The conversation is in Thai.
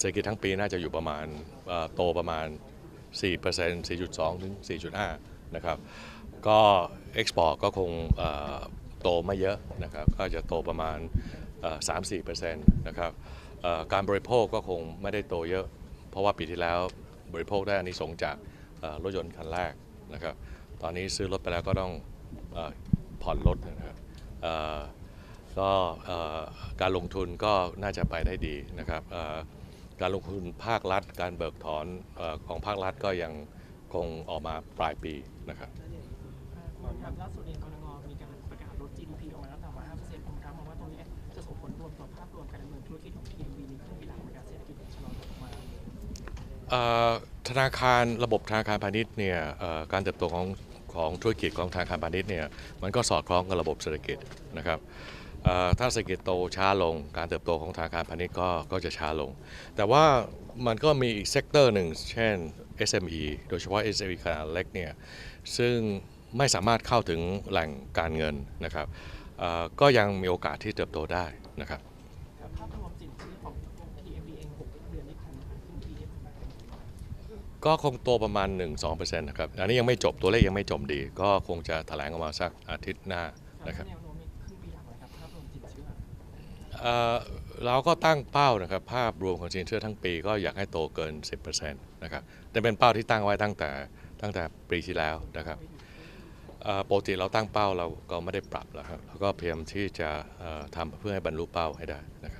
เศรษฐกิจทั้งปีน่าจะอยู่ประมาณโตประมาณ 4% 4.2 ถึง 4.5 นะครับ ก็เอ็กซ์พอร์ตก็คงโตไม่เยอะนะครับ ก็จะโตประมาณเอ่อ3-4%นะครับการบริโภคก็คงไม่ได้โตเยอะ เพราะว่าปีที่แล้วบริโภคได้อานิสงส์จากรถยนต์คันแรกนะครับ ตอนนี้ซื้อรถไปแล้วก็ต้องผ่อนรถนะครับก็การลงทุนก็น่าจะไปได้ดีนะครับ การลงทุนภาครัฐ การเบิกถอนเออของภาครัฐก็ยังคงออกมาปลายปีนะครับครับล่าสุดเองกรงมีการประกาศลด GDP ออกมาแล้วต่ำกว่า5%ผมถามว่าตรงนี้จะส่งผลรวมต่อภาพรวมการดำเนินธุรกิจของ TMB ในครึ่งปีหลังในการเศรษฐกิจชะลอตัวลงมาเอ่อธนาคารระบบธนาคารพาณิชย์เนี่ยเอ่อการเติบโตของของธุรกิจของธนาคารพาณิชย์เนี่ยมันก็สอดคล้องกับระบบเศรษฐกิจนะครับเอ่อ ถ้าเศรษฐกิจโตช้าลง การเติบโตของธนาคารพาณิชย์ก็ก็จะช้าลง แต่ว่ามันก็มีอีกเซกเตอร์หนึ่ง เช่น SME โดยเฉพาะ SME ขนาดเล็กเนี่ยซึ่งไม่สามารถเข้าถึงแหล่งการเงินนะครับก็ยังมีโอกาสที่เติบโตได้นะครับครับภาพรวมสินเชื่อของ TMB เองเดือนที่ผ่านมาครึ่งปีที่ผ่านมาก็คงโตประมาณ 1-2%นะครับ อันนี้ยังไม่จบตัวเลขยังไม่จบดี ก็คงจะแถลงออกมาสักอาทิตย์หน้านะครับ เราก็ตั้งเป้านะครับภาพรวมของสินเชื่อทั้งปีก็อยากให้โตเกิน 10%นะครับแต่เป็นเป้าที่ตั้งไว้ตั้งแต่ตั้งแต่ปีที่แล้วนะครับปกติเราตั้งเป้าเราก็ไม่ได้ปรับแล้วครับเราก็พยายามที่จะทำเพื่อให้บรรลุเป้าให้ได้นะครับ